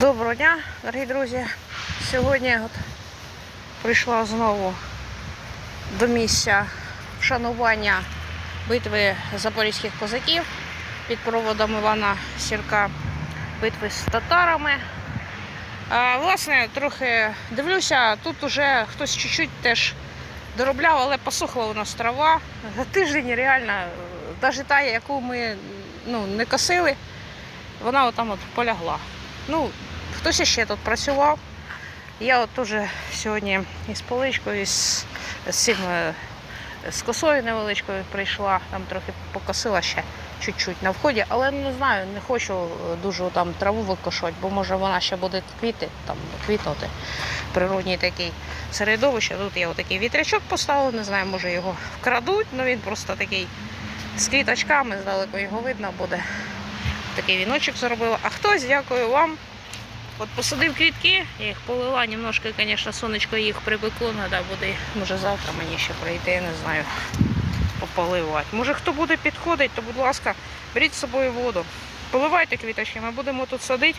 Доброго дня, дорогі друзі. Сьогодні от прийшла знову до місця вшанування битви запорізьких козаків під проводом Івана Сірка, битви з татарами. А, власне, трохи дивлюся, тут уже хтось чуть-чуть теж доробляв, але посохла у нас трава. За тиждень реально, навіть та, яку ми ну, не косили, вона отам от полягла. Ну, хтось ще тут працював. Я от теж сьогодні із поличкою, з, з цим е, з косою невеличкою прийшла, там трохи покосила ще чуть-чуть на вході, але не знаю, не хочу е, дуже там траву викошувати, бо може вона ще буде квіти, там квітнути. Природній такий середовище. Тут я отакий вітрячок поставив, не знаю, може його вкрадуть, але він просто такий з квіточками, здалеку його видно буде. Такий віночок зробила. А хтось, дякую вам. От посадив квітки, я їх полила, немножко, звісно, сонечко їх припекло, треба буде, може завтра мені ще прийти, я не знаю, пополивати. Може хто буде підходити, то будь ласка, беріть з собою воду. Поливайте квіточки, ми будемо тут садити.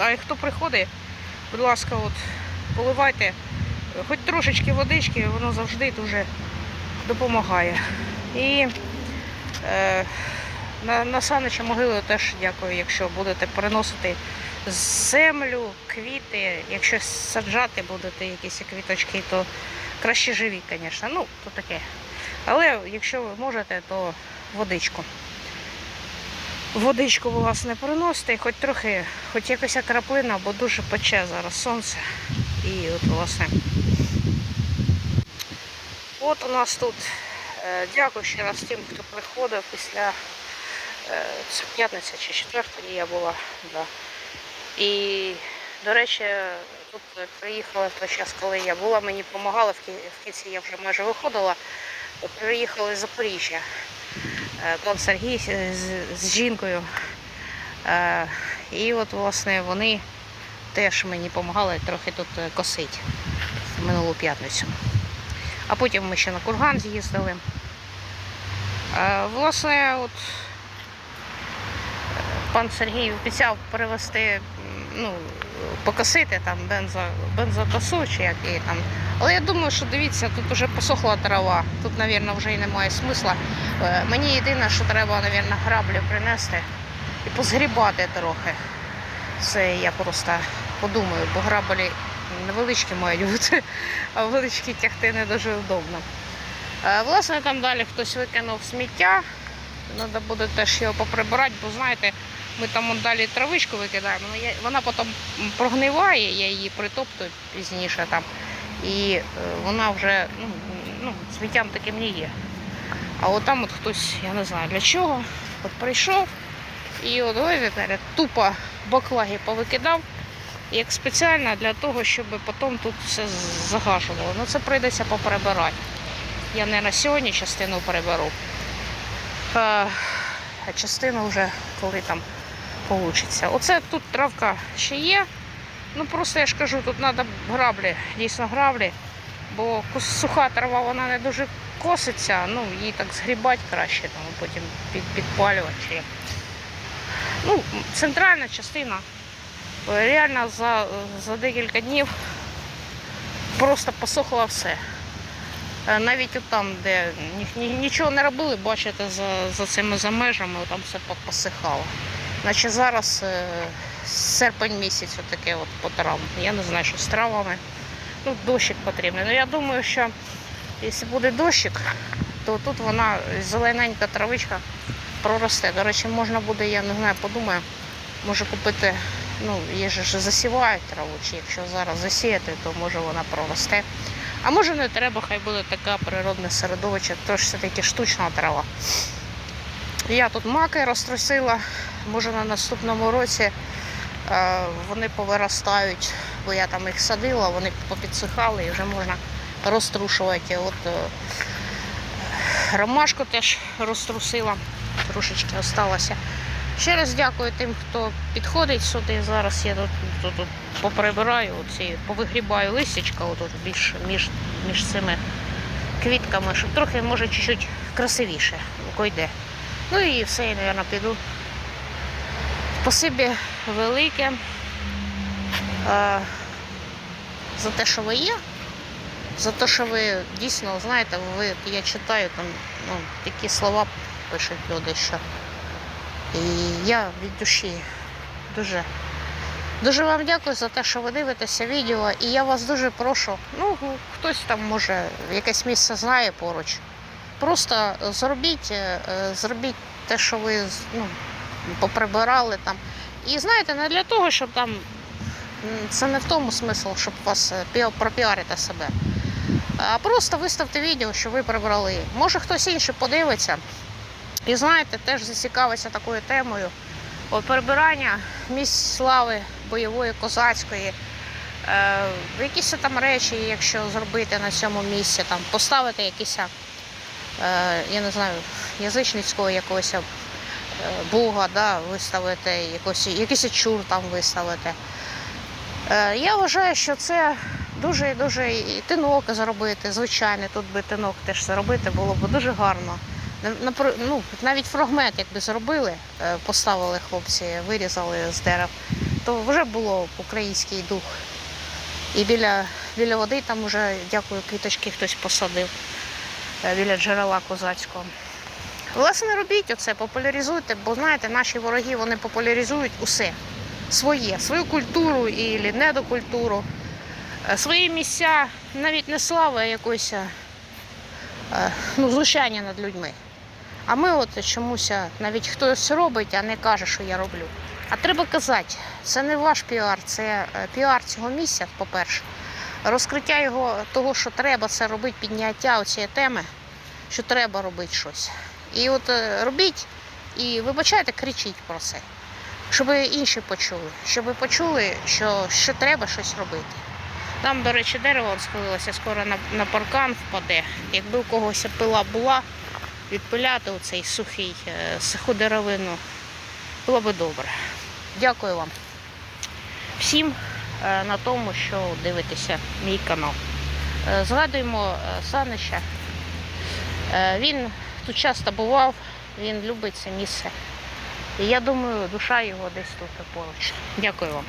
А хто приходить, будь ласка, от, поливайте хоч трошечки водички, воно завжди дуже допомагає. І е, на, на Санича могилу теж дякую, якщо будете переносити землю, квіти. Якщо саджати будете якісь квіточки, то краще живі, звісно. Ну, то таке. Але якщо ви можете, то водичку. Водичку, власне, приносите, хоч трохи, хоч якась краплина, бо дуже пече зараз сонце. І от, власне. От у нас тут. е, Дякую ще раз тим, хто приходив після це п'ятниця чи четвертої я була. Да. І, до речі, тут приїхала в той час, коли я була, мені допомагала, в кінці я вже майже виходила. Приїхали з Запоріжжя. Е, Пан Сергій з, жінкою. Е, І от, власне, вони теж мені допомагали трохи тут е, косити минулу п'ятницю. А потім ми ще на курган з'їздили. Е, Власне, от пан Сергій обіцяв перевести, м, ну, покосити там бензо, бензокосу чи як її там. Але я думаю, що дивіться, тут вже посохла трава, тут, мабуть, вже і немає смисла. Е, Мені єдине, що треба, мабуть, граблю принести і позгрібати трохи. Це я просто подумаю, бо граблі невеличкі мають бути, а величкі тягти не дуже удобно. Е, Власне, там далі хтось викинув сміття. Треба буде теж його поприбирати, бо знаєте, ми там далі травичку викидаємо, я- вона потім прогниває, я її притоптую пізніше там. І е, вона вже ну, ну, сміттям таким не є. А от там от хтось, я не знаю для чого, от прийшов і от бачите, тупо баклаги повикидав, як спеціально для того, щоб потім тут все загажувало. Ну це прийдеться поприбирати. Я не на сьогодні частину переберу. А частину вже коли там вийде. Оце тут травка ще є. Ну просто я ж кажу, тут треба граблі, дійсно граблі, бо суха трава вона не дуже коситься, ну її так згрібати краще, там, потім під, підпалювати. Чи. Ну, центральна частина. е, Реально за, за декілька днів просто посохло все. Е, Навіть от там, де ні- ні- нічого не робили, бачите, за, за цими за межами там все посихало. Наче зараз е, серпень місяць отаке от по травам. Я не знаю, що з травами. Ну, дощик потрібний. Ну я думаю, що якщо буде дощик, то тут вона зелененька травичка проросте. До речі, можна буде, я не знаю, подумаю, може купити, ну, є ж засівають траву, чи якщо зараз засіяти, то може вона проросте. А може не треба, хай буде така природне середовище, тож все-таки штучна трава. Я тут маки розтрусила, може на наступному році е, вони повиростають, бо я там їх садила, вони попідсихали і вже можна розтрушувати. От е, ромашку теж розтрусила, трошечки осталося. Ще раз дякую тим, хто підходить сюди. Зараз я тут, тут, тут поприбираю, оці, повигрібаю листячка отут більш між, між цими квітками, щоб трохи, може, чуть-чуть красивіше йде. Ну і все, я, мабуть, піду. Спасибі велике. е, за те, що ви є, за те, що ви дійсно знаєте, ви, я читаю там ну, такі слова пишуть люди, що. І я від душі дуже, дуже вам дякую за те, що ви дивитеся відео. І я вас дуже прошу, ну, хтось там може якесь місце знає поруч. Просто зробіть, е, зробіть те, що ви ну, поприбирали там. І знаєте, не для того, щоб там. Це не в тому смисл, щоб вас е, пропіарити себе. А просто виставте відео, що ви прибрали. Може хтось інший подивиться. І знаєте, теж зацікавиться такою темою. Прибирання місць слави бойової, козацької. Е, якісь там речі, якщо зробити на цьому місці, там, поставити якісь, я не знаю, язичницького якогось е, бога, да, виставити, якось, якийсь чур там виставити. Е, я вважаю, що це дуже дуже і тинок зробити, звичайний, тут би тинок теж зробити було б дуже гарно. Ну, навіть фрагмент, якби зробили, е, поставили хлопці, вирізали з дерев, то вже було б український дух. І біля, біля води там вже, дякую, квіточки хтось посадив е, біля джерела козацького. Власне, робіть оце, популяризуйте, бо знаєте, наші вороги вони популяризують усе своє, свою культуру і недокультуру, е, свої місця, навіть не слави, а якоїсь е, ну, знущання над людьми. А ми от чомусь е, навіть хтось робить, а не каже, що я роблю. А треба казати, це не ваш піар, це е, піар цього місця, по-перше. Розкриття його того, що треба це робити, підняття цієї теми, що треба робити щось. І от е, робіть і вибачайте, кричіть про це, щоб інші почули, щоб почули, що, що треба щось робити. Там, до речі, дерево схилилося, скоро на, на паркан впаде. Якби у когось пила була, відпиляти оцей сухий, е, суху деревину, було би добре. Дякую вам всім на тому, що дивитеся мій канал. Е, Згадуємо Санища. Е, Він тут часто бував, він любить це місце. І я думаю, душа його десь тут поруч. Дякую вам.